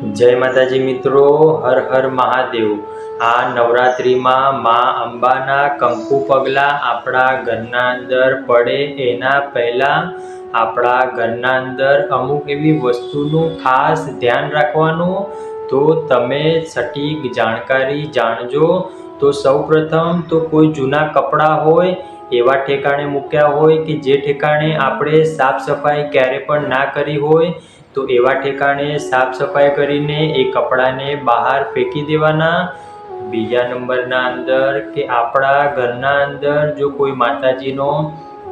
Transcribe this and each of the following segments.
જય માતાજી મિત્રો, હર હર મહાદેવ. આ નવરાત્રિમાં મા અંબાના કંકુ પગલાં આપણા ઘરના અંદર પડે એના પહેલાં આપણા ઘરના અંદર અમુક એવી વસ્તુનું ખાસ ધ્યાન રાખવાનું. તો તમે સટીક જાણકારી જાણજો. તો સૌપ્રથમ તો કોઈ જૂના કપડાં હોય, એવા ઠેકાણે મૂક્યા હોય કે જે ઠેકાણે આપણે સાફ સફાઈ ક્યારે પણ ના કરી હોય તો એવા ઠેકાણે સાફ સફાઈ કરીને એ કપડાને બહાર ફેંકી દેવાના. બીજા નંબરના અંદર કે આપણા ઘરના અંદર જો કોઈ માતાજીનો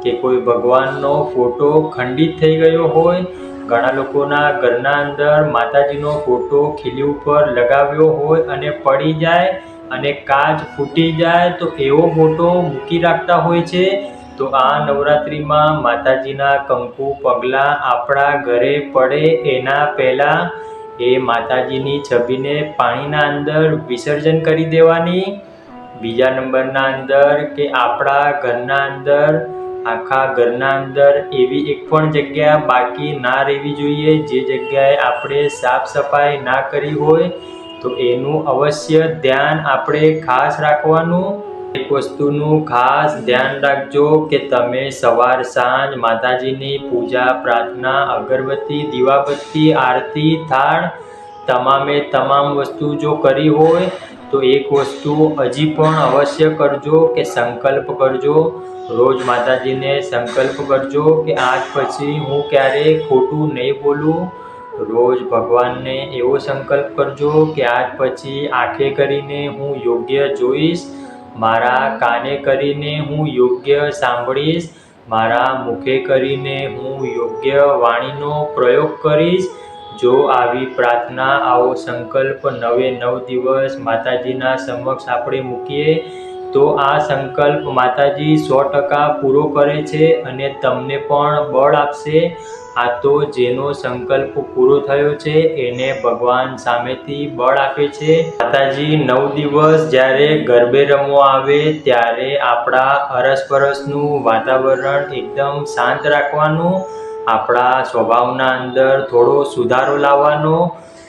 કે કોઈ ભગવાનનો ફોટો ખંડિત થઈ ગયો હોય, ઘણા લોકોના ઘરના અંદર માતાજીનો ફોટો ખીલી ઉપર લગાવ્યો હોય અને પડી જાય અને કાચ ફૂટી જાય તો એવો ફોટો મૂકી રાખતા હોય છે. તો આ નવરાત્રિમાં માતાજીના કંકુ, પગલાં, આપણા ઘરે પડે એના પહેલાં એ માતાજીની છબીને પાણીના અંદર વિસર્જન કરી દેવાની. બીજા નંબરના અંદર કે આપણા ઘરના અંદર, આખા ઘરના અંદર એવી એક પણ જગ્યા બાકી ના રહેવી જોઈએ. જે જગ્યાએ આપણે સાફ સફાઈ ના કરી હોય તો એનું અવશ્ય ધ્યાન આપણે ખાસ રાખવાનું. એક વસ્તુનું ખાસ ધ્યાન રાખજો કે તમે સવાર સાંજ માતાજીની પૂજા, પ્રાર્થના, અગરબત્તી, દીવાબત્તી, આરતી, થાળ તમામે તમામ વસ્તુ જો કરી હોય તો એક વસ્તુ હજી પણ અવશ્ય કરજો કે સંકલ્પ કરજો. રોજ માતાજીને સંકલ્પ કરજો કે આજ પછી હું ક્યારેય ખોટું નહીં બોલું. રોજ ભગવાનને એવો સંકલ્પ કરજો કે આજ પછી આંખે કરીને હું યોગ્ય જોઈશ. મારા કાને કરીને હું યોગ્ય સાંભળીશ, મારા મુખે કરીને હું યોગ્ય વાણીનો પ્રયોગ કરીશ. જો આવી પ્રાર્થના, આવો સંકલ્પ નવે નવ દિવસ માતાજીના સમક્ષ આપણે મૂકીએ તો આ સંકલ્પ માતાજી સો ટકા પૂરો કરે છે અને તમને પણ બળ આપશે. આ તો જેનો સંકલ્પ પૂરો થયો છે, એને ભગવાન સામેથી બળ આપે છે. માતાજી, નવ દિવસ જ્યારે ગરબે રમવા આવે, ત્યારે આપણા અરસપરસનું વાતાવરણ એકદમ શાંત રાખવાનું, આપણા સ્વભાવના અંદર થોડો સુધારો લાવવાનો,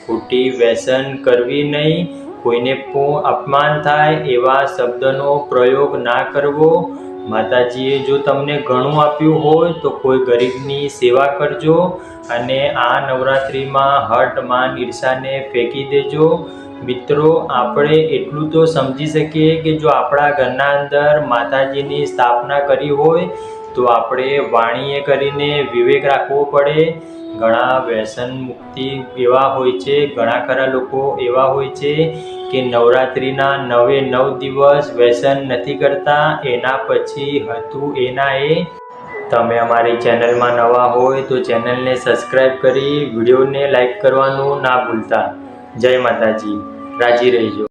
ખોટી વ્યસન કરવી નહીં કોઈને પણ અપમાન થાય એવા શબ્દનો પ્રયોગ ના કરવો. માતાજીએ જો તમને ઘણું આપ્યું હોય તો કોઈ ગરીબની સેવા કરજો અને આ નવરાત્રિમાં હટ માન ઈર્ષાને ફેંકી દેજો. મિત્રો, આપણે એટલું તો સમજી શકીએ કે જો આપણા ઘરના અંદર માતાજીની સ્થાપના કરી હોય તો આપણે વાણીએ કરીને વિવેક રાખવો પડે. ઘણા વ્યસન મુક્તિ એવા હોય છે, ઘણા ખરા લોકો એવા હોય છે કે નવરાત્રિના નવે નવ દિવસ વ્યસન નથી કરતા, એના પછી હતું એના એ. તમે અમારી ચેનલમાં નવા હોય તો ચેનલને સબસ્ક્રાઈબ કરી વિડીયોને લાઈક કરવાનું ના ભૂલતા. જય માતાજી. રાજી રહીજો.